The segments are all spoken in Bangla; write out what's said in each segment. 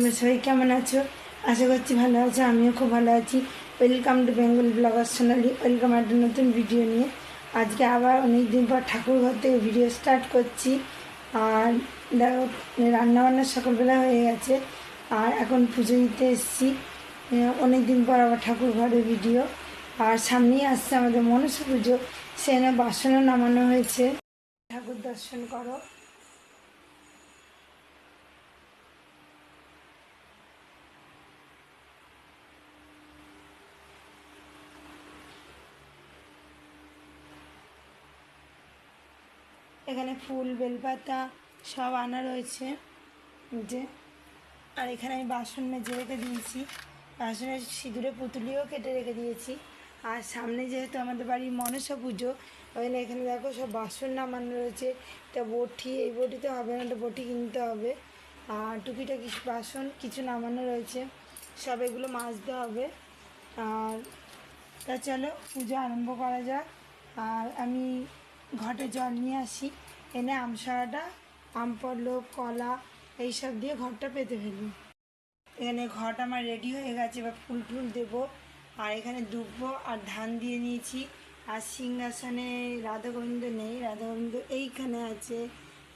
তোমরা সবাই কেমন আছো? আশা করছি ভালো আছো, আমিও খুব ভালো আছি। Welcome to Bengal blogger Sonali welcome একটা নতুন ভিডিও নিয়ে। আজকে আবার অনেক দিন পর ঠাকুর ঘর থেকে ভিডিও স্টার্ট করছি। আর দেখো, রান্নাবান্না সকালবেলা হয়ে গেছে। আর এখন পুজো দিতে এসেছি। অনেক দিন পর আবার ঠাকুর ঘরের ভিডিও আর সামনেই আসছে আমাদের মনসা পুজো। সেখানে বাসনও নামানো হয়েছে। ঠাকুর দর্শন করো। এখানে ফুল, বেলপাতা সব আনা রয়েছে। যে, আর এখানে আমি বাসন মেজে রেখে দিয়েছি। বাসনের সিঁদুরে পুতুলিও কেটে রেখে দিয়েছি। আর সামনে যেহেতু আমাদের বাড়ির মনসা পুজো ওই এখানে দেখো সব বাসন নামানো রয়েছে। একটা বটি, এই বটিতে হবে না, একটা বটি কিনতে হবে। আর টুকিটাকি বাসন কিছু নামানো রয়েছে। সব এগুলো মাজতে হবে। আর তা চলো, পুজো আরম্ভ করা যাক। আর আমি ঘটে জল নিয়ে আসি। এনে আমসারাটা আম পল্লব কলা, এইসব দিয়ে ঘরটা পেতে ফেলি। এখানে ঘট আমার রেডি হয়ে গেছে, এবার ফুল টুল দেবো। আর এখানে দুব্বো আর ধান দিয়ে নিয়েছি। আর সিংহাসনে রাধা গোবিন্দ নেই রাধা গোবিন্দ এইখানে আছে।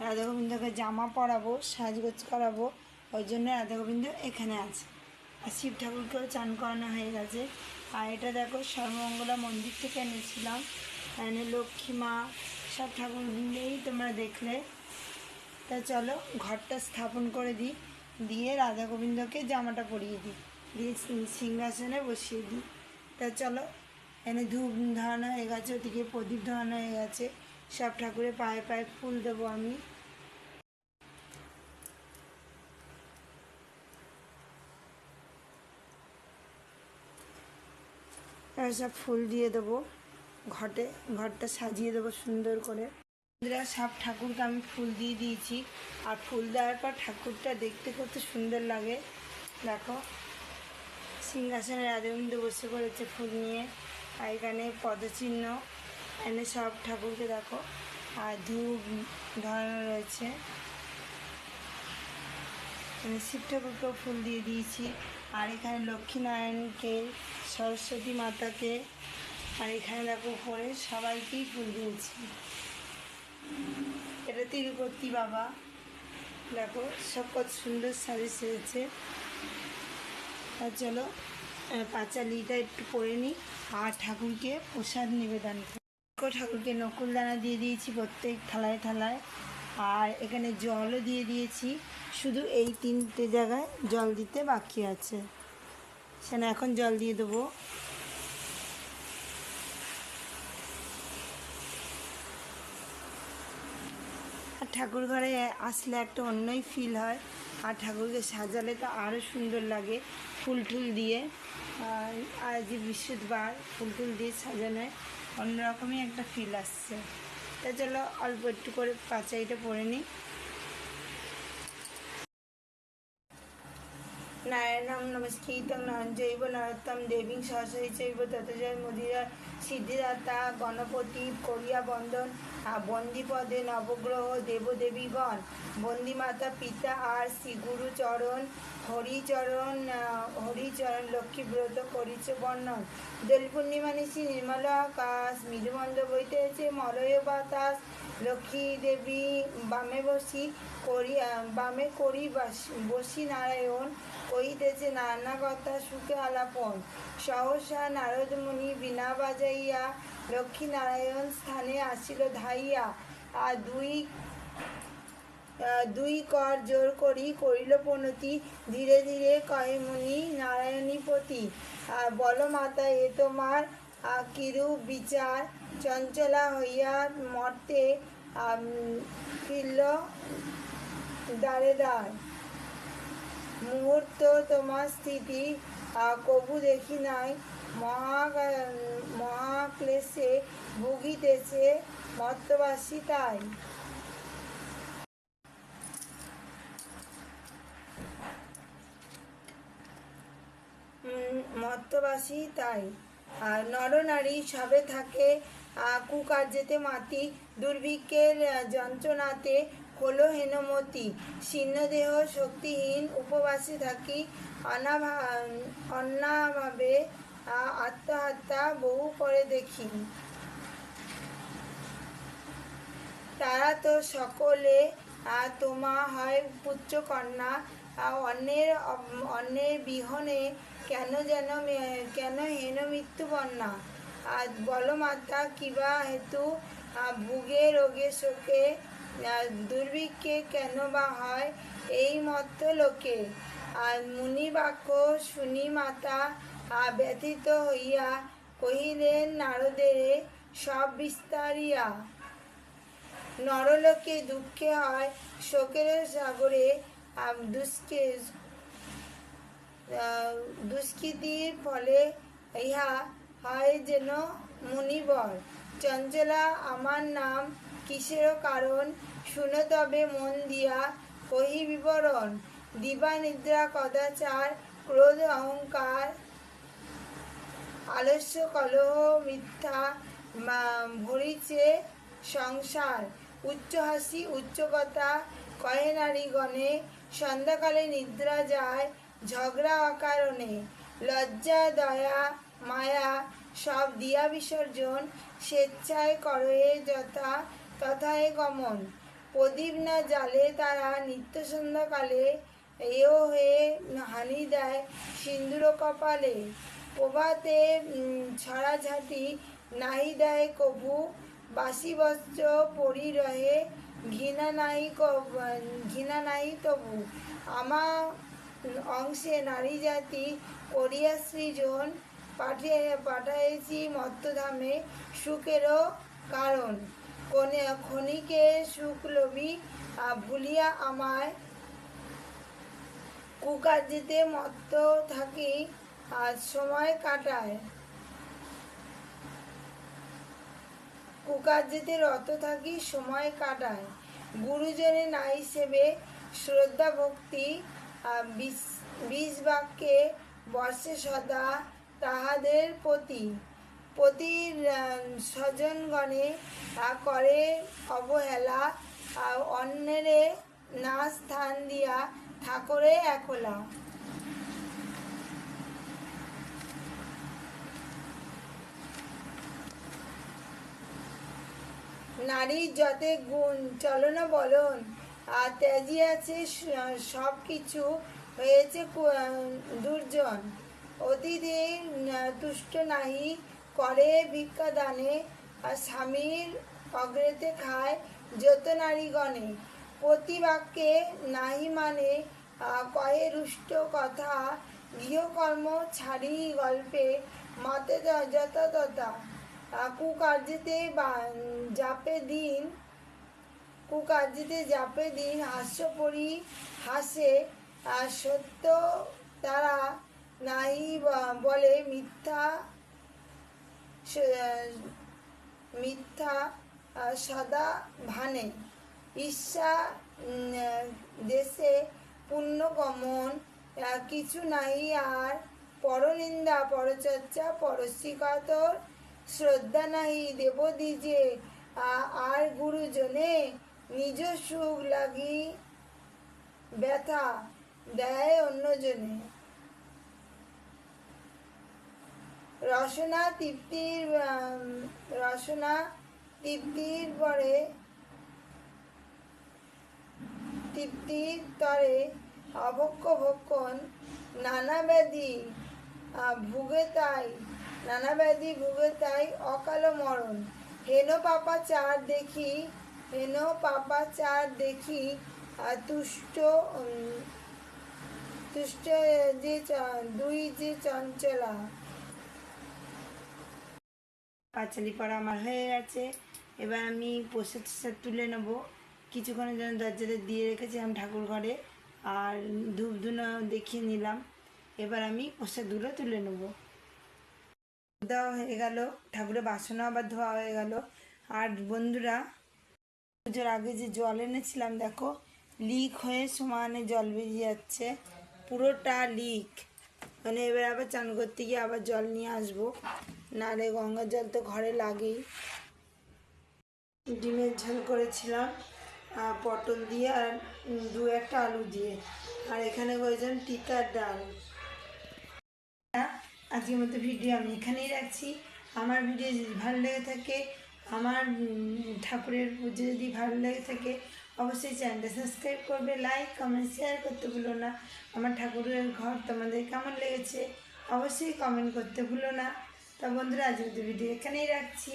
রাধা গোবিন্দকে জামা পরাবো, সাজগোজ করাবো, ওই জন্য রাধা গোবিন্দ এখানে আছে। আর শিব ঠাকুরকেও চান করানো হয়ে গেছে। আর এটা দেখো সর্বমঙ্গলা মন্দির থেকে এনেছিলাম। এখানে লক্ষ্মী মা, সব ঠাকুর মিলেই তোমরা দেখলে। তা চলো, ঘরটা স্থাপন করে দিই। দিয়ে রাধা গোবিন্দকে জামাটা পরিয়ে দিই। দিয়ে সিংহাসনে বসিয়ে দিই। তা চলো, এনে ধূপ ধরানো হয়ে গেছে, ওদিকে প্রদীপ ধরানো হয়ে গেছে। সব ঠাকুরের পায়ে পায়ে ফুল দেবো আমি। সব ফুল দিয়ে দেবো। ঘটে ঘরটা সাজিয়ে দেবো সুন্দর করে। বন্ধুরা, সব ঠাকুরকে আমি ফুল দিয়ে দিয়েছি। আর ফুল দেওয়ার পর ঠাকুরটা দেখতে কত সুন্দর লাগে। দেখো, সিংহাসনে রাধেবিন্দ বসে পড়েছে ফুল নিয়ে। আর এখানে পদচিহ্ন এনে সব ঠাকুরকে দেখো। আর ধূপ ধরানো রয়েছে। শিব ঠাকুরকেও ফুল দিয়ে দিয়েছি। আর এখানে লক্ষ্মীনারায়ণকে, সরস্বতী মাতাকে আর এখানে দেখো পরে সবাইকেই ফুল দিয়েছি। এটা তিরুপতি বাবা। দেখো সব কত সুন্দর শাড়ি সেরেছে আর চলো পাঁচালিটা একটু করে নিই আর ঠাকুরকে প্রসাদ নিবেদন করি। ঠাকুরকে নকুল দানা দিয়ে দিয়েছি প্রত্যেক থালায় থালায়। আর এখানে জলও দিয়ে দিয়েছি। শুধু এই তিনটে জায়গায় জল দিতে বাকি আছে। সেখানে এখন জল দিয়ে দেবো। ঠাকুর ঘরে আসলে একটা অন্যই ফিল হয়। আর ঠাকুরকে সাজালে তো আরও সুন্দর লাগে ফুল টুল দিয়ে। আর যে বৃহস্পতিবার ফুল টুল দিয়ে সাজানোয় অন্যরকমই একটা ফিল আসছে। তা চলো অল্প একটু করে পাচাইটা পরে নিই নারায়ণম নমস্কৃতং জৈব নরোত্তম দেবী সরস্বতী চৈব তত জয় মদিরা সিদ্ধিদাতা, গণপতি, করিয়া বন্দন বন্দিপদে নবগ্রহ, দেবদেবীগণ, বন্দিমাতা পিতা আর শ্রী গুরুচরণ হরিচরণ হরিচরণ লক্ষ্মীব্রত করিছে বর্ণন। দোল পূর্ণিমা নিশি নির্মল আকাশ, মৃদুমন্দ বইতেছে মলয় বাতাস লক্ষ্মী দেবী বামে বসি করি বামে করি বাস- নারায়ণ, কহিতেছে নানা কথা সুখে আলাপন। সহসা নারদ মুনি বিনা বাজাইয়া লক্ষ্মী নারায়ণ স্থানে আসিল ধাইয়া। আর দুই দুই কর জোর করি করিল পনতি ধীরে ধীরে কহে, মুনি নারায়ণীপতি বল মাতা, এ তোমার কিরূপ বিচার? চঞ্চলা হইয়া মর্তে ফিরল দাঁড়ে দাঁড় মুহূর্ত তোমার স্থিতি কবু দেখি নাই। মহা মহাক্লেশে ভুগিতেছে মর্তবাসী তাই। উম, মর্তবাসী তাই। আর নরনারী সবে থাকে কুকার্যেতে মাতি দুর্ভিক্ষের যন্ত্রণাতে হলো হেনমতি। ছিন্নদেহ শক্তিহীন উপবাসে থাকি অনাভা অন্নাভাবে আত্মহত্যা বহু করে দেখি। তারা তো সকলে তোমা হয় পুত্র কন্যা অন্যের অন্যের বিহনে কেন যেন কেন হেন মৃত্যু বন্যা? আর বলো মাতা, কিবা হেতু ভুগে, রোগে, শোকে দুর্ভিক্ষে কেন বা হয়? এই মত লোকে। আর মুনি বাক্য শুনি মাতা আহ, ব্যথিত হইয়া কহিলেন নারদেরে সব বিস্তারিয়া। নরলোকে দুঃখে হয় শোকের সাগরে দুষ্কে দুষ্কৃতির ফলে ইহা হয় যেন মুনিবর। চঞ্চলা আমার নাম কিসের কারণ? শুনো তবে মন দিয়া কহি বিবরণ। দিবা নিদ্রা কদাচার ক্রোধ অহংকার আলস্য, কলহ, মিথ্যা ভরিছে সংসার। উচ্চ হাসি, উচ্চ কথা, কহে নারীগণে, সন্ধ্যাকালে নিদ্রা যায়, ঝগড়া অকারণে। লজ্জা, দয়া, মায়া, সব দিয়া বিসর্জন, স্বেচ্ছায় করে যথা, তথায় গমন। প্রদীপ না জালে তারা নিত্য সন্ধ্যাকালে এও হয়ে হানি দেয় সিন্দুর কপালে। প্রভাতে ছড়াঝাটি নাহি দেয় কভু। বাসি বস্ত্র পরি রহে, ঘৃণা নাহি ঘৃণা নাহি তবু। আমা, অংশে নারী জাতি করিয়া সৃজন পাঠিয়ে পাঠাইছি মত্তধামে সুখেরও কারণ। কোনে, ক্ষণিকে সুখ লোভী ভুলিয়া আমায় কুকার্যেতে মত্ত থাকি আর সময় কাটায়। কুকার্যেতে রত থাকি, সময় কাটায়। গুরুজনে নাই সেবে শ্রদ্ধা ভক্তি বিষ বাক্যে বর্ষে সদা তাহাদের প্রতি। প্রতি স্বজনগণে করে অবহেলা অন্যেরে না স্থান দিয়া ঠাকুরে একলা নারীর যতে গুণ, চলো না বলন, আর ত্যাজি আছে সব কিছু হয়েছে দুর্জন। অতীতে তুষ্ট নাহি, করে ভিক্ষা দানে, আর স্বামীর অগ্রেতে খায় যত নারীগণে। প্রতি বাক্যে নাহি মানে কয়ে রুষ্ট কথা গৃহকর্ম ছাড়ি গল্পে মতে যথা তথা আহ, কুকার্যেতে যাপে দিন কুকার্যেতে যাপে দিন হাস্য পরি হাসে সত্য তারা বা- বলে মিথ্যা মিথ্যা সদা ভানে। ঈর্ষা দেশে পুণ্যগমন কিছু নাহি আর পরনিন্দা, পরচর্চা পরশিকাতর শ্রদ্ধা নাহি দেব দিজে আর গুরুজনে নিজ সুখ লাগি ব্যথা দেয় অন্যজনে। রসনা তৃপ্তির রসনা তৃপ্তির পরে তরে অভক্ষ ভক্ষণ নানা ব্যাধি ভুগে তাই নানা ব্যাধি ভুগে তাই অকাল মরণ। হেন পাপা চার দেখি, হেন পাপা চার দেখি তুষ্ট তুষ্ট যে দুই যে চঞ্চলা। পাঁচালি পড়া আমার হয়ে গেছে। এবার আমি প্রসাদ তুলে নেব। কিছুক্ষণের জন্য দরজাতে দিয়ে রেখেছিলাম ঠাকুর ঘরে আর ধূপ ধুনো দেখিয়ে নিলাম। এবার আমি প্রসাদগুলো তুলে নেব। দেওয়া হয়ে গেল, ঠাকুরের বাসনও আবার ধোয়া হয়ে গেল। আর বন্ধুরা, পুজোর আগে যে জল এনেছিলাম, দেখো, লিক হয়ে সমানে জল বেরিয়ে যাচ্ছে, পুরোটা লিক। মানে এবার আবার চান করতে গিয়ে আবার জল নিয়ে আসব। নারে গঙ্গার জল তো ঘরে লাগেই। ডিমের ঝোল করেছিলাম। পটল দিয়ে আর দু একটা আলু দিয়ে। আর এখানে করেছেন টিকার ডাল। আজকের মতো ভিডিও আমি এখানেই রাখছি। আমার ভিডিও যদি ভালো লেগে থাকে, আমার ঠাকুরের পুজো যদি ভালো লেগে থাকে, অবশ্যই চ্যানেলটা সাবস্ক্রাইব করবে, লাইক, কমেন্ট, শেয়ার করতে ভুলো না। আমার ঠাকুরের ঘর তোমাদের কেমন লেগেছে, অবশ্যই কমেন্ট করতে ভুলো না। তা বন্ধুরা, আজকের ভিডিও এখানেই রাখছি।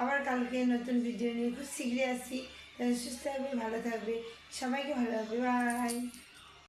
আবার কালকে নতুন ভিডিও নিয়ে খুব শীঘ্রই আসি। সুস্থ থাকবে ভালো থাকবে। সবাইকে ভালো থাকবে বাই